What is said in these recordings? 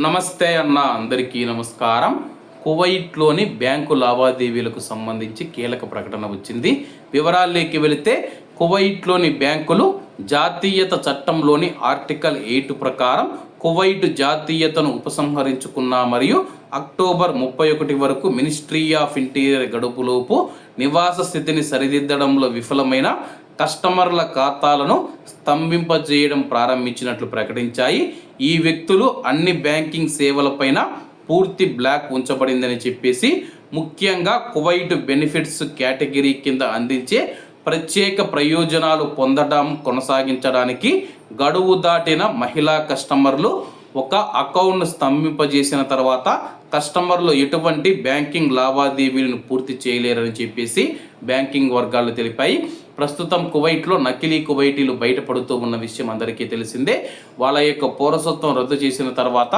నమస్తే అన్న అందరికీ నమస్కారం. కువైట్లోని బ్యాంకు లావాదేవీలకు సంబంధించి కీలక ప్రకటన వచ్చింది. వివరాల్లోకి వెళితే కువైట్లోని బ్యాంకులు జాతీయత చట్టంలోని ఆర్టికల్ ఎయిట్ ప్రకారం కువైట్ జాతీయతను ఉపసంహరించుకున్న మరియు అక్టోబర్ ముప్పై ఒకటి వరకు మినిస్ట్రీ ఆఫ్ ఇంటీరియర్ గడుపులోపు నివాస స్థితిని సరిదిద్దడంలో విఫలమైన కస్టమర్ల ఖాతాలను స్తంభింపజేయడం ప్రారంభించినట్లు ప్రకటించాయి. ఈ వ్యక్తులు అన్ని బ్యాంకింగ్ సేవలపైన పూర్తి బ్లాక్ ఉంచబడిందని చెప్పేసి ముఖ్యంగా కువైట్ బెనిఫిట్స్ కేటగిరీ కింద అందించే ప్రత్యేక ప్రయోజనాలు పొందడం కొనసాగించడానికి గడువు దాటిన మహిళా కస్టమర్లు ఒక అకౌంట్ స్తంభింపజేసిన తర్వాత కస్టమర్లు ఎటువంటి బ్యాంకింగ్ లావాదేవీలను పూర్తి చేయలేరని చెప్పేసి బ్యాంకింగ్ వర్గాలు తెలిపాయి. ప్రస్తుతం కువైట్లో నకిలీ కువైటీలు బయటపడుతూ ఉన్న విషయం అందరికీ తెలిసిందే. వాళ్ళ యొక్క పౌరసత్వం రద్దు చేసిన తర్వాత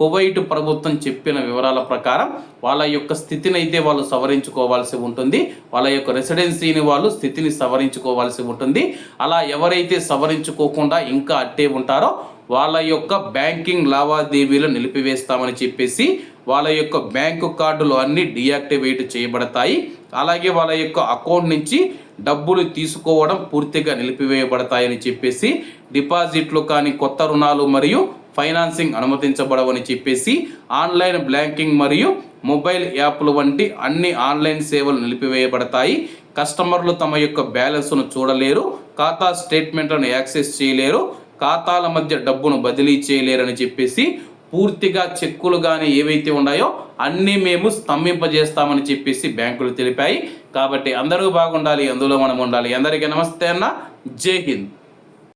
కువైట్ ప్రభుత్వం చెప్పిన వివరాల ప్రకారం వాళ్ళ యొక్క స్థితిని అయితే వాళ్ళు సవరించుకోవాల్సి ఉంటుంది. వాళ్ళ యొక్క రెసిడెన్సీని వాళ్ళు స్థితిని సవరించుకోవాల్సి ఉంటుంది. అలా ఎవరైతే సవరించుకోకుండా ఇంకా అట్టే ఉంటారో వాళ్ళ యొక్క బ్యాంకింగ్ లావాదేవీలు నిలిపివేస్తామని చెప్పేసి వాళ్ళ యొక్క బ్యాంకు కార్డులు అన్నీ డియాక్టివేట్ చేయబడతాయి. అలాగే వాళ్ళ యొక్క అకౌంట్ నుంచి డబ్బులు తీసుకోవడం పూర్తిగా నిలిపివేయబడతాయని చెప్పేసి డిపాజిట్లు కానీ కొత్త రుణాలు మరియు ఫైనాన్సింగ్ అనుమతించబడవని చెప్పేసి ఆన్లైన్ బ్యాంకింగ్ మరియు మొబైల్ యాప్లు వంటి అన్ని ఆన్లైన్ సేవలు నిలిపివేయబడతాయి. కస్టమర్లు తమ యొక్క బ్యాలెన్స్ను చూడలేరు ఖాతా స్టేట్మెంట్లను యాక్సెస్ చేయలేరు ఖాతాల మధ్య డబ్బును బదిలీ చేయలేరని చెప్పేసి పూర్తిగా చెక్కులు కానీ ఏవైతే ఉన్నాయో అన్నీ మేము స్తంభింపజేస్తామని చెప్పేసి బ్యాంకులు తెలిపాయి. కాబట్టి అందరూ బాగుండాలి అందులో మనం ఉండాలి. అందరికీ నమస్తే అన్న. జై హింద్.